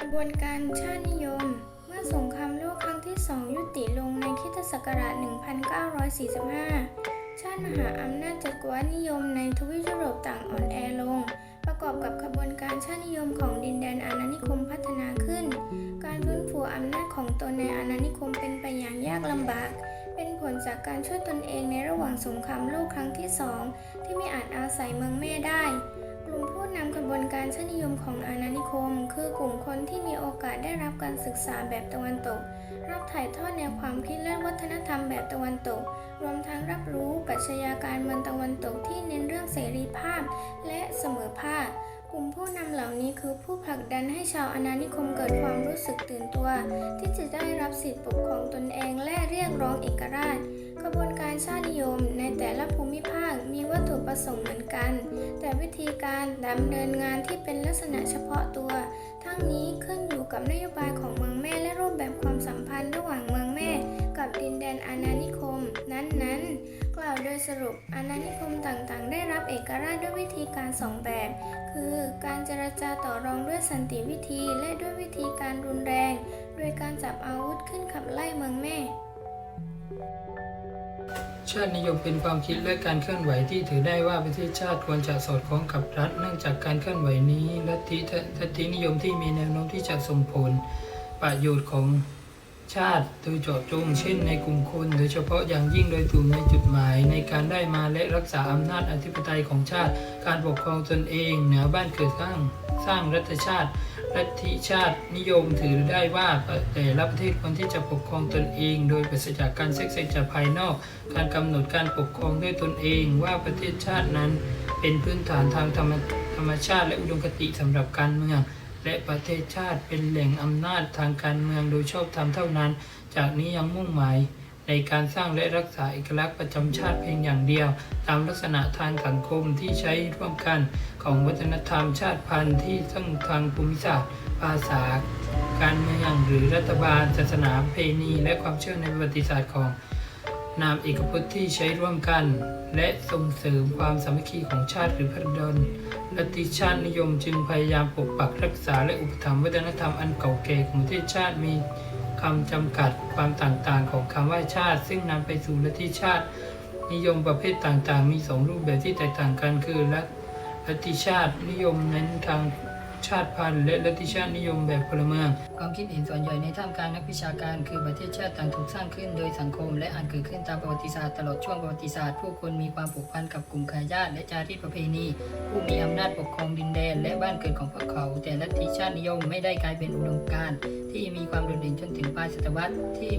กระบวนการชาตินิยม เมื่อสงครามโลกครั้งที่สองยุติลงในคิตศักราช 1945 ชาติมหาอำนาจจักรวรรดินิยมในทวีปยุโรปต่างอ่อนแอลง ประกอบกับขบวนการชาตินิยมของดินแดนอาณานิคมพัฒนาขึ้น การฟื้นฟูอำนาจของตนในอาณานิคมเป็นไปอย่างยากลำบากเป็นผลจากการช่วยตนเองในระหว่างสงครามโลกครั้งที่สองที่ไม่อาจอาศัยเมืองแม่ได้ ลุ่มผู้นำขบวนการชาตินิยมของอาณานิคม คือกลุ่มคนที่มีโอกาสได้รับการศึกษาแบบตะวันตก รับถ่ายทอดแนวความคิดและวัฒนธรรมแบบตะวันตก รวมทั้งรับรู้ปรัชญาการเมืองตะวันตกที่เน้นเรื่องเสรีภาพ และเสมอภาคกลุ่มผู้นำเหล่านี้คือผู้ผลักดันให้ชาวอาณานิคมเกิดความรู้สึกตื่นตัว ที่จะได้รับสิทธิปกครองตนเองและเรียกร้องเอกราช กระบวนการชาตินิยมในแต่ละภูมิภาคมีวัตถุประสงค์เหมือนกัน แต่วิธีการดำเนินงานที่เป็นลักษณะเฉพาะตัว ทั้งนี้ขึ้นอยู่กับนโยบายของเมืองแม่และรูปแบบความสัมพันธ์ระหว่างเมืองแม่ กับดินแดนอาณานิคม นั้นๆ กล่าวโดยสรุปอาณานิคมต่างๆ ได้รับเอกราชด้วยวิธีการสองแบบ คือการเจรจาต่อรองด้วยสันติวิธีและด้วยวิธีการรุนแรง โดยการจับอาวุธขึ้นขับไล่เมืองแม่ ชาตินิยมเป็นความคิดและการเคลื่อนไหวที่ถือได้ว่าประเทศชาติควรจะสอดคล้องกับรัฐ เนื่องจากการเคลื่อนไหวนี้ลัทธิลัทธินิยมที่มีแนวโน้มที่จะส่งผลประโยชน์ของ ชาติโดยเจาะจง เช่นในกลุ่มคน โดยเฉพาะอย่างยิ่งโดยถูกในจุดหมาย ในการได้มาและรักษาอำนาจอธิปไตยของชาติ การปกครองตนเองเหนือบ้านเกิดสร้างสร้างรัฐชาติลัทธิชาตินิยมถือได้ว่าแต่ละประเทศควรที่จะปกครองตนเอง โดยปราศจากการเซ็กเซจากภายนอก การกำหนดการปกครองด้วยตนเองว่าประเทศชาตินั้น เป็นพื้นฐานทางธรรมธรรมชาติและอุดมคติสำหรับการเมือง และประเทศชาติเป็นแหล่งอำนาจทางการเมืองโดยชอบธรรมเท่านั้น จากนี้ยังมุ่งหมายในการสร้างและรักษาเอกลักษณ์ประจำชาติเพียงอย่างเดียว ตามลักษณะทางสังคมที่ใช้ร่วมกันของวัฒนธรรมชาติพันธุ์ที่ทั้งทางภูมิศาสตร์ ภาษา การเมืองหรือรัฐบาล ศาสนาเพณี และความเชื่อในประวัติศาสตร์ของ นามเอกพจน์ที่ใช้ร่วมกัน และส่งเสริมความสามัคคีของชาติหรือพระดลลัทธิชาตินิยมจึงพยายามปกปักรักษาและอุปถัมภ์วัฒนธรรมอันเก่าแก่ของประเทศชาติมีคำจำกัดความต่างๆของคำว่าชาติ ซึ่งนำไปสู่ลัทธิชาติ นิยมประเภทต่างๆ มีสองรูปแบบที่แตกต่างกันคือลัทลัทธิชาตินิยมเน้นทาง ชาติพันธุ์ และลัทธิชาตินิยมแบบพลเมือง ความคิดเห็นส่วนใหญ่ในท่ามกลางนักวิชาการคือประเทศชาติต่างถูกสร้างขึ้นโดยสังคม และอาจเกิดขึ้นตามประวัติศาสตร์ตลอดช่วงประวัติศาสตร์ผู้คนมีความผูกพันกับกลุ่มเครือญาติและจารีตประเพณี ผู้มีอำนาจปกครองดินแดน และบ้านเกิดของพวกเขา แต่ลัทธิชาตินิยมไม่ได้กลายเป็นอุดมการณ์ที่มีความโดดเด่นจนถึงปลายศตวรรษที่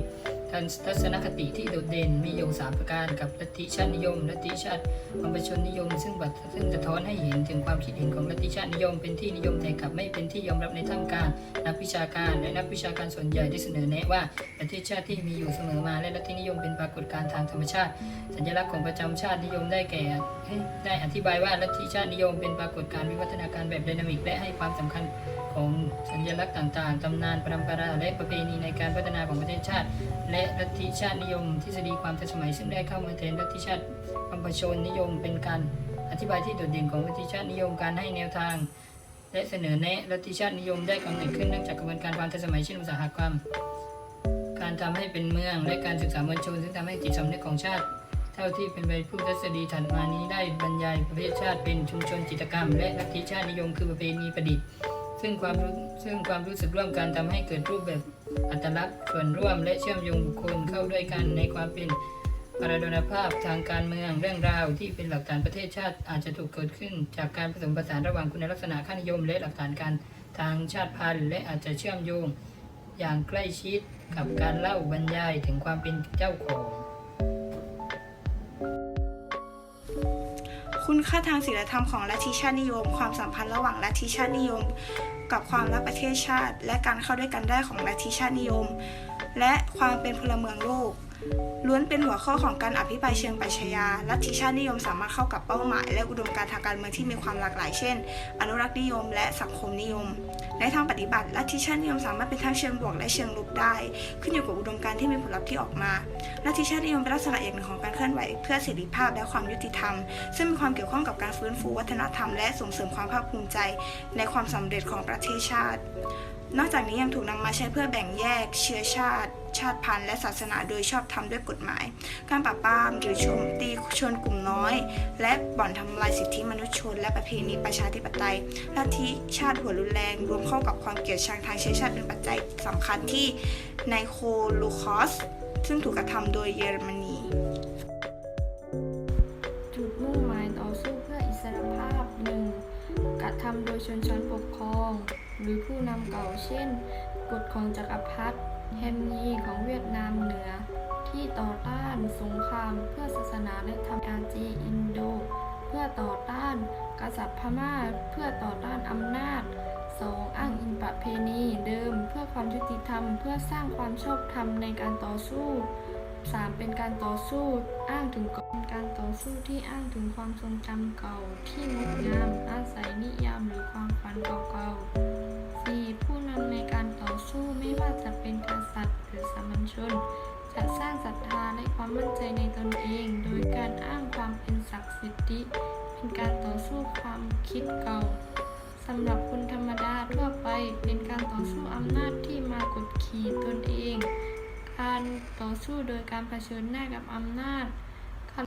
ทัศนคติที่โดดเด่นมีอยู่สามประการกับลัทธิชาตินิยมลัทธิชาติบรรพชนนิยม ซึ่งบัดซึ่งสะท้อนให้เห็นถึงความคิดเห็นของลัทธิชาตินิยม เป็นที่นิยมแต่กลับไม่เป็นที่ยอมรับในท่ามกลางนักวิชาการและนักวิชาการส่วนใหญ่ได้เสนอแนะว่าลัทธิชาติที่มีอยู่เสมอมาและลัทธินิยมเป็นปรากฏการณ์ทางธรรมชาติ สัญลักษณ์ของประจำชาตินิยมได้แก่ได้อธิบายว่าลัทธิชาตินิยมเป็นปรากฏการณ์วิวัฒนาการแบบไดนามิกและให้ความสำคัญ ของสัญลักษณ์ต่างๆตำนานปรำปราและประเพณีในการพัฒนาของประเทศชาติ และลัทธิชาตินิยม ทฤษฎีความทันสมัย ซึ่งได้เข้ามาแทนลัทธิชาติบรรพชนนิยม เป็นการอธิบายที่โดดเด่นของลัทธิชาตินิยมการให้แนวทาง และเสนอแนะลัทธิชาตินิยมได้กำเนิดขึ้นเนื่องจากกระบวนการความทันสมัยเช่นอุตสาหกรรมการทำให้เป็นเมืองและการศึกษามวลชน ซึ่งทำให้จิตสำนึกของชาติ เท่าที่เป็นไปผู้ทฤษฎีถัดมานี้ได้บรรยายประเทศชาติเป็นชุมชนจิตกรรม และลัทธิชาตินิยมคือประเพณีประดิษฐ์ ซึ่งความรู้ซึ่งความรู้สึกร่วมกันทำให้เกิดรูปแบบอัตลักษณ์ส่วนร่วม และเชื่อมโยงบุคคลเข้าด้วยกันในความเป็นปรดนภาพทางการเมืองเรื่องราวที่เป็นหลักฐานประเทศชาติอาจจะถูกเกิดขึ้น จากการผสมผสานระหว่างคุณลักษณะค่านิยม และหลักฐานการทางชาติพันธุ์และอาจจะเชื่อมโยงอย่างใกล้ชิดกับการเล่าบรรยายถึงความเป็นเจ้าของ คุณค่าทางศีลธรรมของลัทธิชาตินิยม ความสัมพันธ์ระหว่างลัทธิชาตินิยม กับความรักประเทศชาติ และการเข้าด้วยกันได้ของลัทธิชาตินิยม และความเป็นพลเมืองโลก ล้วนเป็นหัวข้อของการอภิปรายเชิงปรัชญาลัทธิชาตินิยมสามารถเข้ากับเป้าหมาย และอุดมการทางการเมืองที่มีความหลากหลาย เช่น อนุรักษ์นิยม และสังคมนิยม ในทางปฏิบัติลัทธิชาตินิยมสามารถเป็นทั้งเชิงบวกและเชิงลบได้ ขึ้นอยู่กับอุดมการที่มีผลลัพธ์ที่ออกมาลัทธิชาตินิยมเป็นลักษณะเอย่างหนึ่งของการเคลื่อนไหวเพื่อเสรีภาพและความยุติธรรม ซึ่งมีความเกี่ยวข้องกับการฟื้นฟูวัฒนธรรม และส่งเสริมความภาคภูมิใจ ในความสำเร็จของประเทศชาติ นอกจากนี้ยังถูกนำมาใช้เพื่อแบ่งแยกเชื้อชาติ ชาติพันธุ์และศาสนาโดยชอบธรรมด้วยกฎหมาย การปราบปรามหรือโจมตีชนกลุ่มน้อย และบ่อนทำลายสิทธิมนุษยชน และประเพณีประชาธิปไตยลัทธิชาติหัวรุนแรง รวมเข้ากับความเกลียดชังทางเชื้อชาติเป็นปัจจัยสำคัญที่ในโคโลคอสซึ่งถูกกระทำโดยเยอรมนี ชนชั้นปกครอง หรือผู้นำเก่าเช่น กฎของจักรพรรดิแฮมยีของเวียดนามเหนือ ที่ต่อต้านสงครามเพื่อศาสนาและทำอาจีอินโด เพื่อต่อต้านกษัตริย์พม่าเพื่อต่อต้านอำนาจ 2. อ้างอิงประเพณีเดิม เพื่อความยุติธรรม เพื่อสร้างความชอบธรรมในการต่อสู้ 3. เป็นการต่อสู้อ้างถึงเป็นการต่อสู้ที่อ้างถึงความทรงจำเก่าที่งดงามอาศัยนิยามหรือความฝันเก่าๆ 4. ผู้นำในการต่อสู้ไม่ว่าจะเป็นกษัตริย์หรือสามัญชน จะสร้างศรัทธาและความมั่นใจในตนเอง โดยการอ้างความเป็นศักดิ์สิทธิเป็นการต่อสู้ความคิดเก่าสำหรับคนธรรมดาทั่วไปเป็นการต่อสู้อำนาจที่มากดขี่ตนเอง การต่อสู้โดยการเผชิญหน้ากับอำนาจ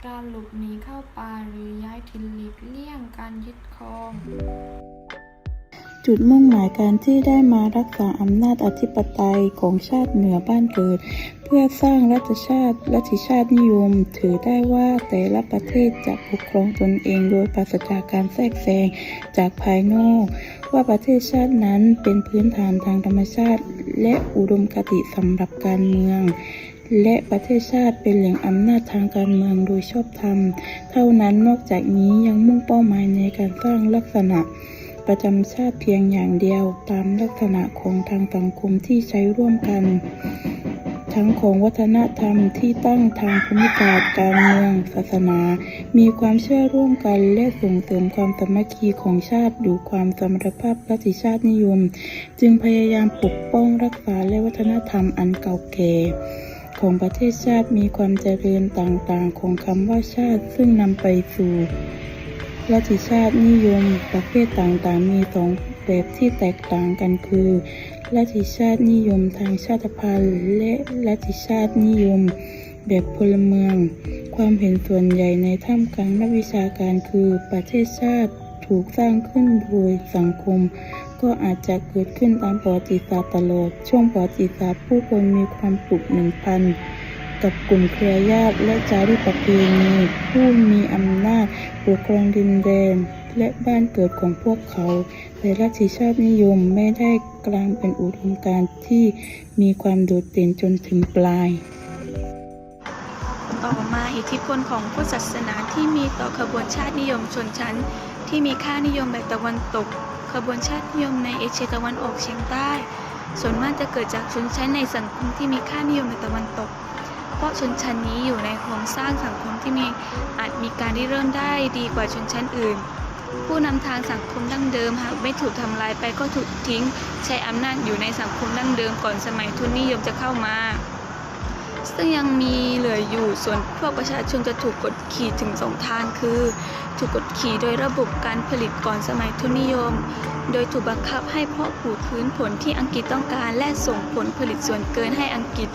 การหลบหนีเข้าป่าหรือย้ายถิ่นหลีกเลี่ยงการยึดครอง จุดมุ่งหมายการที่ได้มารักษาอำนาจอธิปไตยของชาติเหนือบ้านเกิด เพื่อสร้างรัฐชาติรัฐชาตินิยม ถือได้ว่าแต่ละประเทศจะปกครองตนเองโดยปราศจากการแทรกแซงจากภายนอก ว่าประเทศชาตินั้นเป็นพื้นฐานทางธรรมชาติ และอุดมคติสำหรับการเมือง และประเทศชาติเป็นแหล่งอำนาจทางการเมืองโดยชอบธรรม เท่านั้นนอกจากนี้ยังมุ่งเป้าหมายในการสร้างลักษณะประจำชาติเพียงอย่างเดียวตามลักษณะของทางสังคมที่ใช้ร่วมกัน ทั้งของวัฒนธรรมที่ตั้งทางภูมิศาสตร์การเมือง ศาสนา มีความเชื่อร่วมกันและส่งเสริมความสามัคคีของชาติหรือความสมรรถภาพรัฐชาตินิยม จึงพยายามปกป้องรักษาและวัฒนธรรมอันเก่าแก่ของประเทศชาติมีความเจริญต่างๆ ของคำว่าชาติ ซึ่งนำไปสู่ลัทธิชาตินิยม ประเภทต่างๆ มีสองแบบที่แตกต่างกันคือ ลัทธิชาตินิยมทางชาติพันธุ์ และลัทธิชาตินิยมแบบพลเมือง ความเห็นส่วนใหญ่ในท่ามกลางนักวิชาการคือประเทศชาติถูกสร้างขึ้นโดยสังคม ก็อาจจะเกิดขึ้นตามประวัติศาสตร์ตลอด ช่วงประวัติศาสตร์ผู้คนมีความปลุกหนึ่งพันกับกลุ่มเครือญาติและจารีตประเพณีผู้มีอำนาจปกครองดินแดนและบ้านเกิดของพวกเขา แต่ลัทธิชาตินิยมไม่ได้กลางเป็นอุดมการณ์ที่มีความโดดเด่นจนถึงปลาย ต่อมาอิทธิพลของพุทธศาสนาที่มีต่อขบวนชาตินิยมชนชั้น ที่มีค่านิยมแบบตะวันตก ขบวนชาตินิยมในเอเชียตะวันออกเฉียงใต้ ส่วนมากจะเกิดจากชนชั้นในสังคมที่มีค่านิยมในตะวันตกเพราะชนชั้นนี้อยู่ในโครงสร้างสังคมที่มีอาจมีการที่เริ่มได้ดีกว่าชนชั้นอื่น ผู้นำทางสังคมดั้งเดิมหากไม่ถูกทำลายไปก็ถูกทิ้ง ใช้อำนาจอยู่ในสังคมดั้งเดิมก่อนสมัยทุนนิยมจะเข้ามา ซึ่งยังมีเหลืออยู่ส่วนพวกประชาชนจะถูกกดขี่ถึงสองทางคือ ถูกกดขี่โดยระบบการผลิตก่อนสมัยทุนนิยม โดยถูกบังคับให้เพาะปลูกพื้นผลที่อังกฤษต้องการและส่งผลผลิตส่วนเกินให้อังกฤษ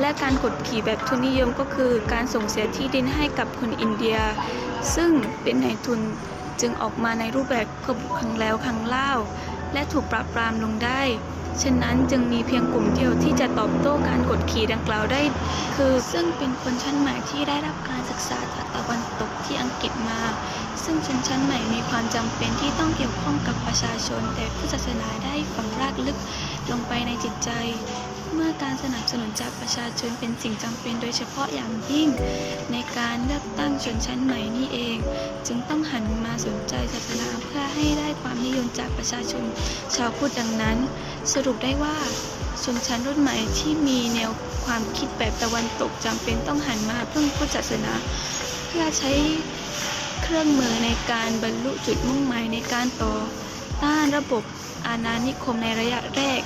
และการกดขี่แบบทุนนิยมก็คือ การส่งเสียที่ดินให้กับคนอินเดีย ซึ่งเป็นนายทุน จึงออกมาในรูปแบบขบครั้งแล้วครั้งเล่า และถูกปราบปรามลงได้ฉะนั้นจึงมีเพียงกลุ่มเดียวที่จะตอบโต้การกดขี่ดังกล่าวได้ คือซึ่งเป็นคนชั้นใหม่ที่ได้รับการศึกษาจากตะวันตกที่อังกฤษมา ซึ่งชนชั้นใหม่มีความจำเป็นที่ต้องเกี่ยวข้องกับประชาชน แต่พุทธศาสนาได้ฝังรากลึกลงไปในจิตใจ เมื่อการสนับสนุนจากประชาชนเป็นสิ่งจำเป็นโดยเฉพาะอย่างยิ่ง ในการเลือกตั้งชนชั้นใหม่นี่เอง จึงต้องหันมาสนใจศาสนาเพื่อให้ได้ความนิยมจากประชาชนชาวพุทธดังนั้น สรุปได้ว่าชนชั้นรุ่นใหม่ที่มีแนวความคิดแบบตะวันตกจำเป็นต้องหันมาพึ่งพุทธศาสนา เพื่อใช้เครื่องมือในการบรรลุจุดมุ่งหมายในการต่อต้านระบบอาณานิคมในระยะแรก